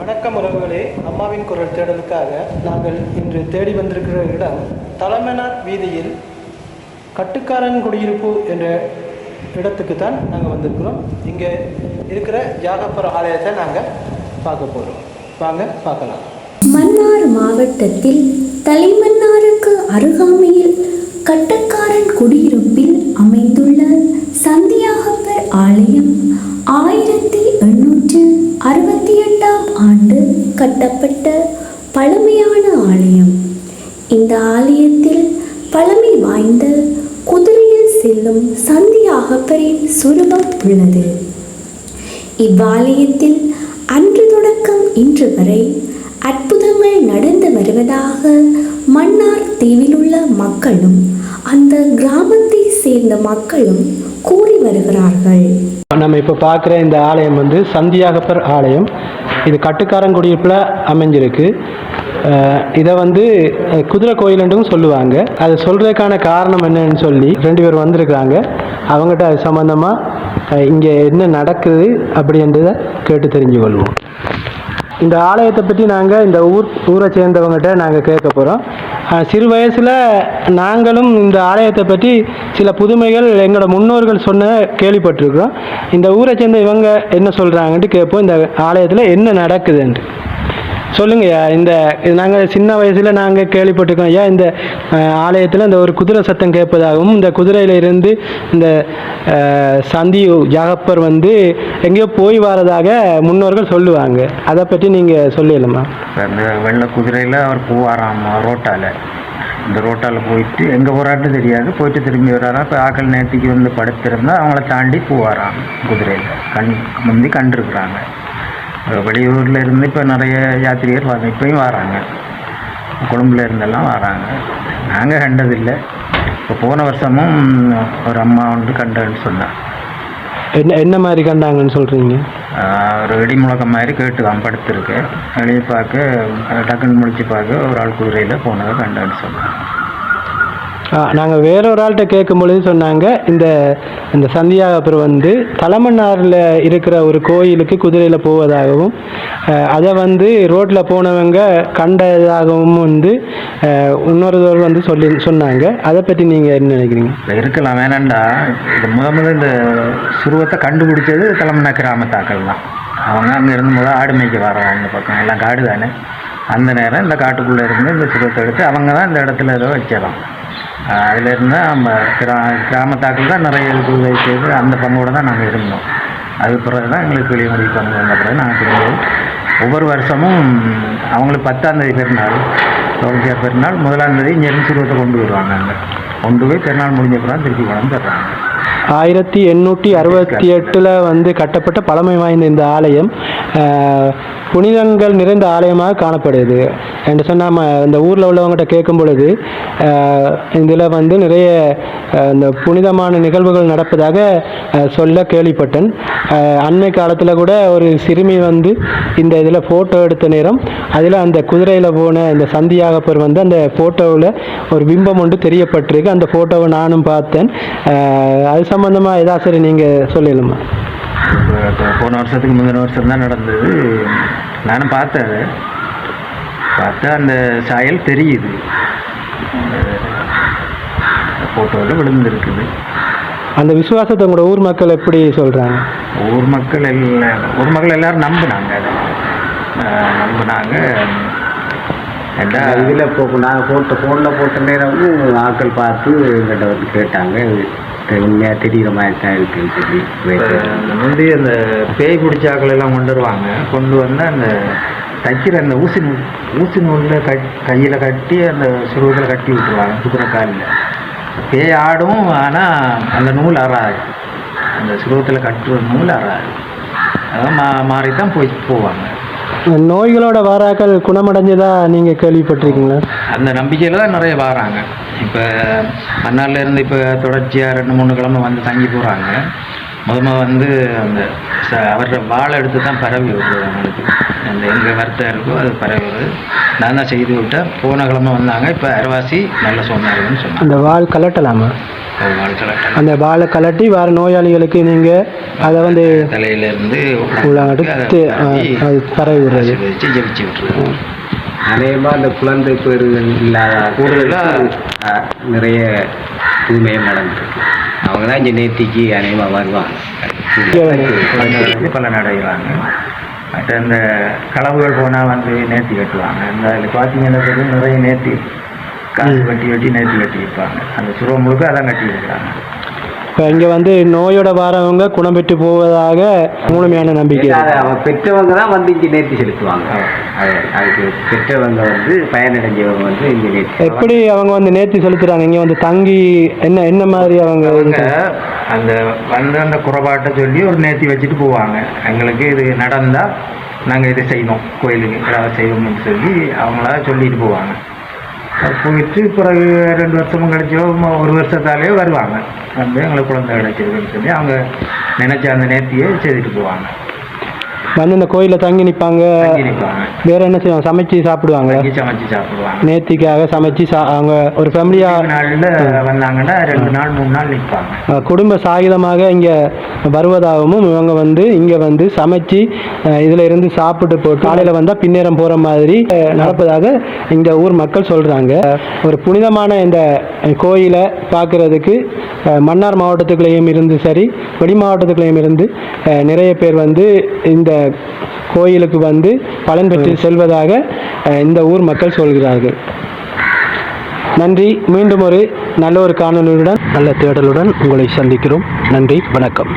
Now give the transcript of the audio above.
வணக்கம் உறவுகளே அம்மாவின் குரல் தேடலுக்காக நாங்கள் இன்று தேடி வந்திருக்கிற இடம் தலைமனார் வீதியில் கட்டுக்காரன் குடியிருப்பு என்ற இடத்துக்கு தான் நாங்கள் வந்திருக்கிறோம். இங்கே இருக்கிற ஜாகப்பர் ஆலயத்தை நாங்கள் பார்க்க போகிறோம் வாங்க பார்க்கலாம். மன்னார் மாவட்டத்தில் தலைமன்னாருக்கு அருகாமையில் கட்டுக்காரன் குடியிருப்பில் அமைந்துள்ள சந்தியாகப்பர் ஆலயம் ஆயிரத்தி அறுபத்தி ஆண்டு கட்டப்பட்ட பழமையான ஆலயம். இந்த ஆலயத்தில் பழமை வாய்ந்த குதிரையில் செல்லும் சந்தியாகப்பரின் சுரூபம் உள்ளது. இவ்வாலயத்தில் அன்று தொடக்கம் இன்று வரை அற்புதங்கள் நடந்து வருவதாக மன்னார் தீவிலுள்ள மக்களும் அந்த கிராமத்தை சேர்ந்த மக்களும் கூறி வருகிறார்கள். நம்ம இப்போ பார்க்குற இந்த ஆலயம் வந்து சந்தியாகப்பர் ஆலயம். இது கட்டுக்காரங்குடியிருப்பில் அமைஞ்சிருக்கு. இதை வந்து குதிரை கோயிலுன்றும் சொல்லுவாங்க. அது சொல்கிறதுக்கான காரணம் என்னன்னு சொல்லி ரெண்டு பேர் வந்திருக்கிறாங்க. அவங்ககிட்ட அது சம்மந்தமாக இங்கே என்ன நடக்குது அப்படின்றத கேட்டு தெரிஞ்சு கொள்வோம் இந்த ஆலயத்தை பற்றி நாங்கள் இந்த ஊர் ஊரை சேர்ந்தவங்ககிட்ட நாங்கள் கேட்க போகிறோம் சிறு வயசில் நாங்களும் இந்த ஆலயத்தை பற்றி சில புதுமைகள் எங்களோட முன்னோர்கள் சொன்ன கேள்விப்பட்டிருக்கிறோம். இந்த ஊரை சேர்ந்த இவங்க என்ன சொல்கிறாங்கன்ட்டு கேட்போம். இந்த ஆலயத்தில் என்ன நடக்குதுன்ட்டு. சொல்லுங்கய்யா இந்த நாங்கள் சின்ன வயசில் நாங்கள் கேள்விப்பட்டிருக்கோம் ஐயா இந்த ஆலயத்தில் இந்த ஒரு குதிரை சத்தம் கேட்பதாகவும் இந்த குதிரையிலிருந்து இந்த சந்தியு சந்தி ஜாகப்பர் வந்து எங்கேயோ போய் வரதாக முன்னோர்கள் சொல்லுவாங்க. அதை பற்றி நீங்கள் சொல்லிடலாமா? அந்த வெள்ளை குதிரையில் அவர் போவாராம் ரோட்டால். இந்த ரோட்டால் போயிட்டு எங்கே போகிறாட்டு தெரியாது. போயிட்டு திரும்பி வராராம் இப்போ ஆக்கள் நேற்றுக்கு வந்து படுத்திருந்தா அவங்கள தாண்டி போவாராம் குதிரையில். கண் முந்தி கண்டிருக்கிறாங்க. வெளியூரில் இருந்து இப்போ நிறைய யாத்திரிகர் வர இப்பயும் வராங்க. கொழும்புல இருந்தெல்லாம் வராங்க. நாங்கள் கண்டதில்லை. இப்போ போன வருஷமும் ஒரு அம்மா வந்து கண்டேன்னு சொன்னேன் என்ன என்ன மாதிரி கண்டாங்கன்னு சொல்கிறீங்க ஒரு வெடி முழக்கம் மாதிரி கேட்டு தான் படுத்திருக்கு வெளியே பார்க்க டக்குன்னு முடிச்சு பார்க்க ஒரு ஆள் குதிரையில் போனதை கண்டான்னு சொன்னாங்க நாங்கள் வேறொரு ஆள்கிட்ட கேட்கும் பொழுது சொன்னாங்க இந்த இந்த சந்தியாகப்பர் வந்து தலைமன்னாரில் இருக்கிற ஒரு கோயிலுக்கு குதிரையில் போவதாகவும் அதை வந்து ரோட்டில் போனவங்க கண்டதாகவும் வந்து அஹ், இன்னொருவர் வந்து சொல்லி சொன்னாங்க. அதை பற்றி நீங்கள் என்ன நினைக்கிறீங்க? இருக்கலாம் வேணாண்டா. இது முத முதல் இந்த சுருவத்தை கண்டுபிடிச்சது தலைமன்னா கிராமத்தாக்கள் தான். அவங்க அங்கே இருந்து முதல் ஆடு மேய்க்க வரோம் அந்த பக்கம். எல்லாம் காடு தானே அந்த நேரம் இந்த காட்டுக்குள்ளே இருந்து இந்த சுருவத்தை எடுத்து அவங்க தான் இந்த இடத்துல ஏதோ வச்சிடலாம் அதில் இருந்தால் நம்ம கிரா கிராமத்தாக்கள் தான் நிறைய உதவி செய்து அந்த பங்கோடு தான் நாங்கள் இருந்தோம். அது பிறகு தான் எங்களுக்கு வெளியே முடிவு பண்ண வந்த பிறகு நாங்கள் திரும்பவும் ஒவ்வொரு வருஷமும் அவங்களுக்கு பத்தாந்தேதி பெருநாள் லோகசியார் பெருநாள் முதலாம் தேதி இங்கேருந்து சுருவத்தை கொண்டு வருவாங்க அங்கே. கொண்டு போய் பெருநாள் முடிஞ்ச பிறகு திருப்பி கொண்டு தர்றாங்க. ஆயிரத்தி எண்ணூற்றி அறுபத்தி எட்டில் வந்து கட்டப்பட்ட பழமை வாய்ந்த இந்த ஆலயம் புனிதங்கள் நிறைந்த ஆலயமாக காணப்படுது. என்று சொன்னால் இந்த ஊரில் உள்ளவங்ககிட்ட கேட்கும் பொழுது இதில் வந்து நிறைய இந்த புனிதமான நிகழ்வுகள் நடப்பதாக சொல்ல கேள்விப்பட்டேன். அண்மை காலத்தில் கூட ஒரு சிறுமி வந்து இந்த இதில் ஃபோட்டோ எடுத்த நேரம் அதில் அந்த குதிரையில் போன இந்த சந்தியாகப்பர் வந்து அந்த ஃபோட்டோவில் ஒரு பிம்பம் ஒன்று தெரியப்பட்டிருக்கு. அந்த ஃபோட்டோவை நானும் பார்த்தேன். அது சம்மந்தமாக ஏதா சரி நீங்கள் சொல்லிடலாமா போன வருஷத்துக்கு முந்தின வருஷம் தான் நடந்தது. நானும் பார்த்தேன் பார்த்தா அந்த சாயல் தெரியுது. ஃபோட்டோவில் விழுந்துருக்குது. அந்த விசுவாசத்தை உங்களோட ஊர் மக்கள் எப்படி சொல்கிறாங்க ஊர் மக்கள் எல்லாம் ஊர் மக்கள் எல்லாரும் நம்பினாங்க. அதை ஆஹ் நம்பினாங்க இதில் இப்போ நாங்கள் போட்ட ஃபோனில் போட்ட நேரம் வந்து ஆட்கள் பார்த்து எங்கிட்ட வந்து கேட்டாங்க. உண்மையாக தெரிகிற மாதிரி தான் இருக்குன்னு சொல்லி இப்ப அந்த முந்தி அந்த பேய் பிடிச்சாக்கள் எல்லாம் கொண்டு வருவாங்க கொண்டு வந்து அந்த தைக்கிற அந்த ஊசி நூல் ஊசி நூலில் கட் கையில் கட்டி அந்த சுருவத்தில் கட்டி விட்டுருவாங்க. குதிரை காலில். பேய் ஆடும் ஆனால் அந்த நூல் அறாது. அந்த சுருவத்தில் கட்டுற நூல் அறாது. அதான் மா மாறி தான் போய் போவாங்க. நோய்களோட வாராக்கள் குணமடைஞ்சதா நீங்கள் கேள்விப்பட்டிருக்கீங்களா? அந்த நம்பிக்கையில் தான் நிறைய வராங்க. இப்போ மன்னார்ல இருந்து இப்போ தொடர்ச்சியாக ரெண்டு மூணு கிழமை வந்து தங்கி போகிறாங்க முத முத வந்து அந்த ச- அவரோட வாழை எடுத்து தான் பரவி விடுறது அவங்களுக்கு. அந்த எங்கே வருத்தம் இருக்கோ அது பரவி விடுறது. நான் தான் செய்து விட்டேன். போன கிழமை வந்தாங்க. இப்போ அரைவாசி நல்ல சொன்னாருன்னு சொன்னாங்க. அந்த வால் கலட்டலாமா? அந்த வாழை கலட்டி வேறு நோயாளிகளுக்கு நீங்கள் அதை வந்து தலையிலேருந்து உள்ள அடுத்து அது பரவி விடுறது. வச்சு ஜெபிச்சு விட்டுருவோம் அநேகமாக அந்த குழந்தை பேர்கள் இல்லாத கூடுதலா ஆ, நிறைய தூய்மையும் நடந்துருக்கு அவங்க தான் இங்கே நேர்த்திக்கு அநேகமாக வருவாங்க. குழந்தைகளுக்கு பல நடைகிறாங்க மற்ற இந்த களவுகள் போனால் வந்து நேர்த்தி கட்டுவாங்க. இந்த அதில் பார்த்தீங்கன்னா தெரியும் நிறைய நேர்த்தி காசு கட்டி வெட்டி நேர்த்தி கட்டி வைப்பாங்க அந்த சுருவம் முழுக்க அதான் கட்டி வைக்கிறாங்க இங்கே வந்து நோயோட வரவங்க குணம் பெற்று போவதாக முழுமையான நம்பிக்கை. அவங்க பெற்றவங்க தான் வந்து இங்கே நேர்த்தி செலுத்துவாங்க. அது அதுக்கு பெற்றவங்க வந்து பயனடைஞ்சவங்க வந்து இங்கே நேர்த்தி எப்படி அவங்க வந்து நேர்த்தி செலுத்துறாங்க? இங்கே வந்து தங்கி என்ன என்ன மாதிரி அவங்க அந்த வந்து அந்த குறைபாட்டை சொல்லி ஒரு நேர்த்தி வச்சுட்டு போவாங்க. எங்களுக்கு இது நடந்தால் நாங்கள் இதை செய்யணும் கோயிலுக்கு ஏதாவது செய்யணும்னு சொல்லி அவங்களா சொல்லிட்டு போவாங்க. போயிட்டு பிறகு ரெண்டு வருஷமும் கிடைச்சோ ஒரு வருஷத்தாலேயோ வருவாங்க. வந்து எங்களுக்கு குழந்தை கிடைச்சிருக்குன்னு சொல்லி அவங்க நினச்ச அந்த நேர்த்தியை செய்துட்டு போவாங்க. வந்து இந்த கோயிலில் தங்கி நிற்பாங்க வேற என்ன செய்வாங்க? சமைச்சு சாப்பிடுவாங்க சமைச்சு சாப்பிடுவாங்க. நேர்த்திக்காக சமைச்சு அவங்க ஒரு ஃபேமிலியாக நாளில் வந்தாங்கன்னா ரெண்டு நாள் மூணு நாள் நிற்பாங்க குடும்ப சாகிதமாக இங்கே வருவதாகவும் இவங்க வந்து இங்கே வந்து சமைச்சு இதுல இருந்து சாப்பிட்டு போட்டு காலையில் வந்தால் பின்னேரம் போகிற மாதிரி நடப்பதாக இந்த ஊர் மக்கள் சொல்கிறாங்க ஒரு புனிதமான இந்த கோயிலை பார்க்குறதுக்கு மன்னார் மாவட்டத்துக்குள்ளேயும் இருந்து சரி வெளி மாவட்டத்துக்குள்ளேயும் இருந்து நிறைய பேர் வந்து இந்த கோயிலுக்கு வந்து பலன் பெற்று செல்வதாக இந்த ஊர் மக்கள் சொல்கிறார்கள். நன்றி. மீண்டும் ஒரு நல்ல ஒரு காணொலியுடன் நல்ல தேடலுடன் உங்களை சந்திக்கிறோம். நன்றி. வணக்கம்.